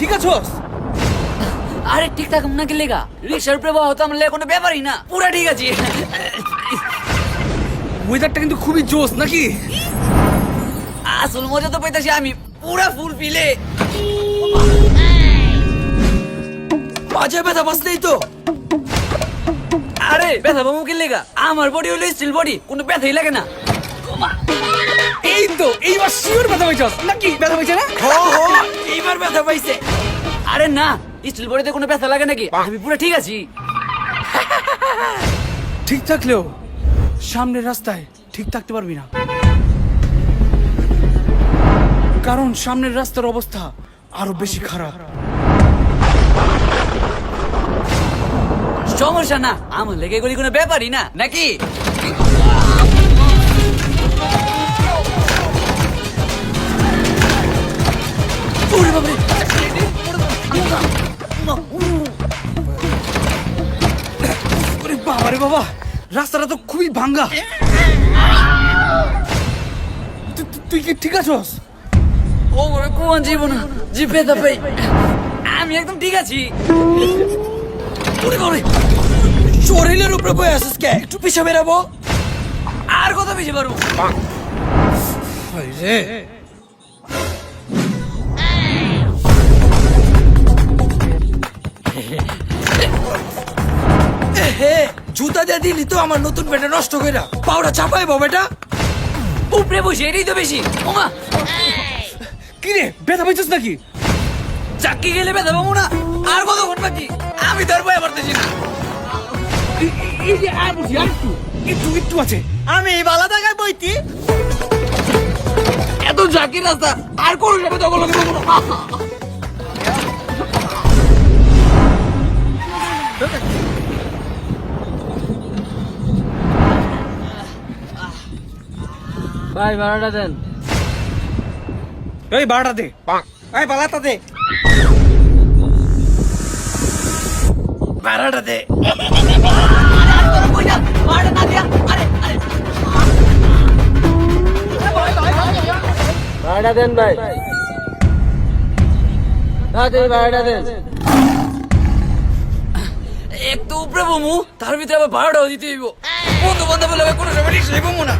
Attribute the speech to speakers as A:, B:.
A: ঠিক আছোস
B: আরে ঠিক থাকুম না কি লেগা রিক্সার প্রবাহ তো আমার লেগে কোনো ব্যাপারই না। পুরো ঠিক আছে।
A: ওয়েদারটা কিন্তু খুবই জোস নাকি?
B: আসল মজা তো পাইতাছি আমি। পুরা ফুল পিলে
C: মাঝে ব্যথা বাঁচলেই তো।
B: আরে ব্যথা কি লেগা আমার বডি হলো স্টিল বডি কোনো ব্যথাই লাগে না।
A: এই তো এইবার শিওর ব্যথা পাইছস নাকি ব্যথা পাইছে না?
C: হো হো এইবার ব্যথা পাইছে।
B: আরে না স্টিল বডিতে কোনো ব্যথা লাগে নাকি? আমি পুরা ঠিক আছি।
A: ঠিক থাকলেও সামনের রাস্তায় ঠিক থাকতে পারবি না। কারণ সামনের রাস্তার অবস্থা আরও বেশি খারাপ।
B: সমস্যা না আমার লেগে এগুলি কোনো ব্যাপারই না নাকি? ওরে
A: বাবা রে বাবা রাস্তাটা তো খুবই ভাঙ্গা তুই কি ঠিক আছোস
B: ও কোন জীবন জি ব্যথা পাই আমি একদম ঠিক আছি ওরে বাবারে
C: শরীরের উপরে বয়ে আসিস কে একটু পিছে বেরাবো
B: আর কত বেশি পারব
C: হে জুতা দিলি তো আমার নতুন বেটা নষ্ট কইরা। পাউডার চাপাইবো বেটা।
B: উপরে বসে এটাই তো বেশি। ওমা।
A: কি রে ব্যথা পাইছস নাকি?
B: চাকরি গেলে ব্যথা পাবো না। আর কত ঘণ্টা বাকি? আমি তার ভয় পারতেছি না।
A: এই- এই- এই একটু। একটু আছে।
C: আমি বালা জায়গায় বইতি।
B: এত জাকি রাস্তা আর কোন যাবে তখন লোকে
D: ভাই ভাড়াটা দেন।
A: এই বাড়াটা দে। এই বালাটা দে।
C: ভাড়াটা দে।
B: আরে না দিয়া আরে আরে
D: ভাড়াটা দেন ভাই। তাড়াতাড়ি ভাড়াটা দেন।
B: এক তো উপরে বমু তার ভিতরে আবার ভাড়াটাও দিতে হইব। বন্ধু বান্ধব লোকে কোনো সময় বমু না।